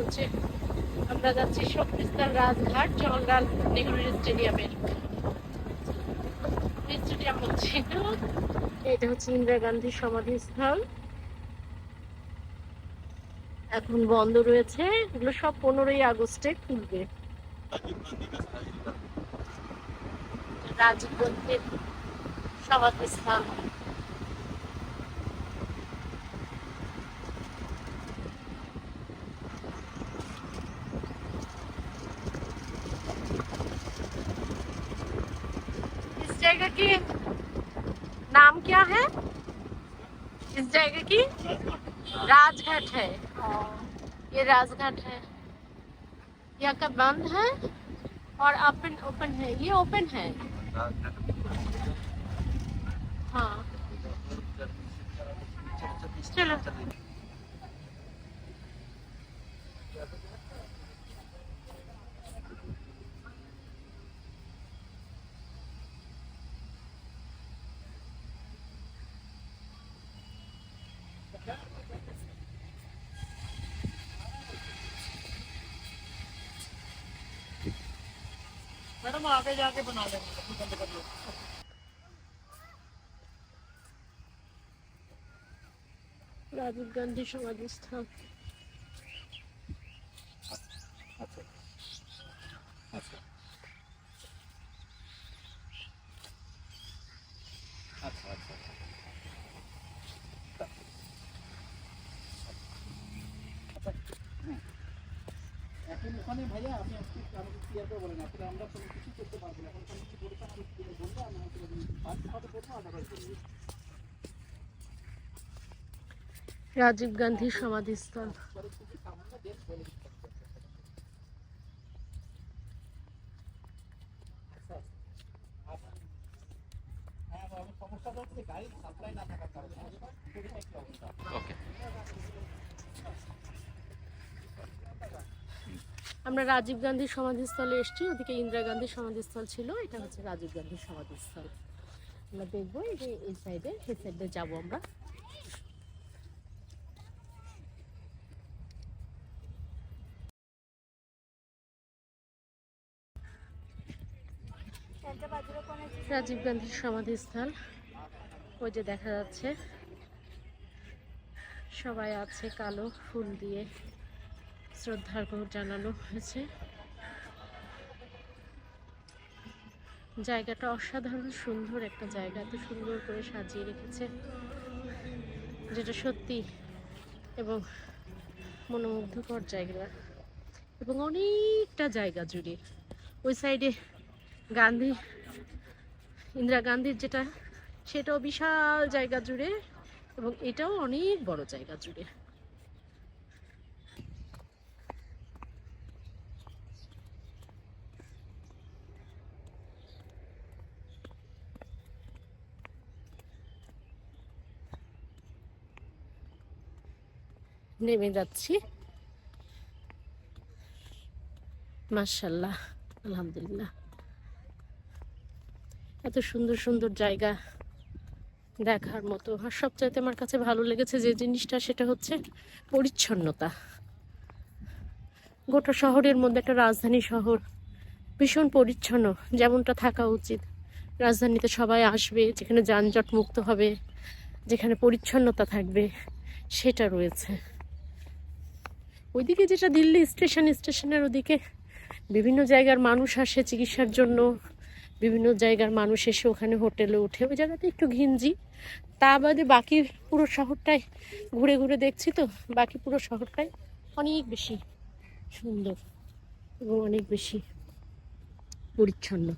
হচ্ছে। আমরা যাচ্ছি রাজঘাট জওয়াহরলাল স্টেডিয়ামের স্টেডিয়াম। হচ্ছে এটা হচ্ছে ইন্দিরা গান্ধী সমাধিস্থল। এখন বন্ধ রয়েছে। এগুলো সব পনেরোই আগস্টে খুলবে। রাজীব গান্ধীর সমাধিস্থল। जगह की नाम क्या है? इस जगह की राजघाट है। ये राजघाट है। यहाँ का बंद है और ओपन ओपन है। ये ओपन है। हाँ। चलो। मैडम तो आगे जाके बना लेंगे बंद कर लो। राजीव गांधी समाधि स्थान। अच्छा। अच्छा अच्छा अच्छा। अच्छा।, अच्छा। এখন ওখানে ভাইয়া আপনি আজকে আমাকে ক্লিয়ার করে বলেন আসলে আমরা কোনো কিছু করতে পারব না। এখন কোনো কিছু বলতে আমি বলব আমি বলব আদারওয়াইজ বলব। রাজীব গান্ধী সমাধিস্থল। হ্যাঁ ওকে আমরা রাজীব গান্ধী সমাধিস্থলে এসেছি, ওদিকে ইন্দিরা গান্ধী সমাধিস্থল ছিল, এটা হচ্ছে রাজীব গান্ধীর সমাধিস্থল। আমরা দেখব এই সাইডে এই সাইডে যাব আমরা। রাজীব গান্ধীর সমাধিস্থল, ওই যে দেখা যাচ্ছে। সবাই আছে কালো ফুল দিয়ে। শ্রদ্ধার জানানো হয়েছে। জায়গাটা অসাধারণ, সুন্দর একটা জায়গা, এত সুন্দর করে সাজিয়ে রেখেছে, যেটা সত্যি এবং মনোমুগ্ধকর জায়গা এবং অনেকটা জায়গা জুড়ে। ওই সাইডে গান্ধী, ইন্দিরা গান্ধীর যেটা, সেটাও বিশাল জায়গা জুড়ে এবং এটাও অনেক বড় জায়গা জুড়ে। নেমে যাচ্ছি। মার্শাল্লাহ আলহামদুলিল্লাহ। এত সুন্দর সুন্দর জায়গা দেখার মতো। আর সবচাইতে আমার কাছে ভালো লেগেছে যে জিনিসটা, সেটা হচ্ছে পরিচ্ছন্নতা। গোটা শহরের মধ্যে একটা রাজধানী শহর, ভীষণ পরিচ্ছন্ন, যেমনটা থাকা উচিত। রাজধানীতে সবাই আসবে, যেখানে যানজট মুক্ত হবে, যেখানে পরিচ্ছন্নতা থাকবে, সেটা রয়েছে। ওইদিকে যেটা দিল্লি স্টেশন, স্টেশনের ওদিকে বিভিন্ন জায়গার মানুষ আসে চিকিৎসার জন্য। বিভিন্ন জায়গার মানুষ এসে ওখানে হোটেলে ওঠে। ওই জায়গাতে একটু ঘিঞ্জি। তা বাদে বাকি পুরো শহরটাই ঘুরে ঘুরে দেখছি তো। বাকি পুরো শহরটাই অনেক বেশি সুন্দর এবং অনেক বেশি পরিচ্ছন্ন।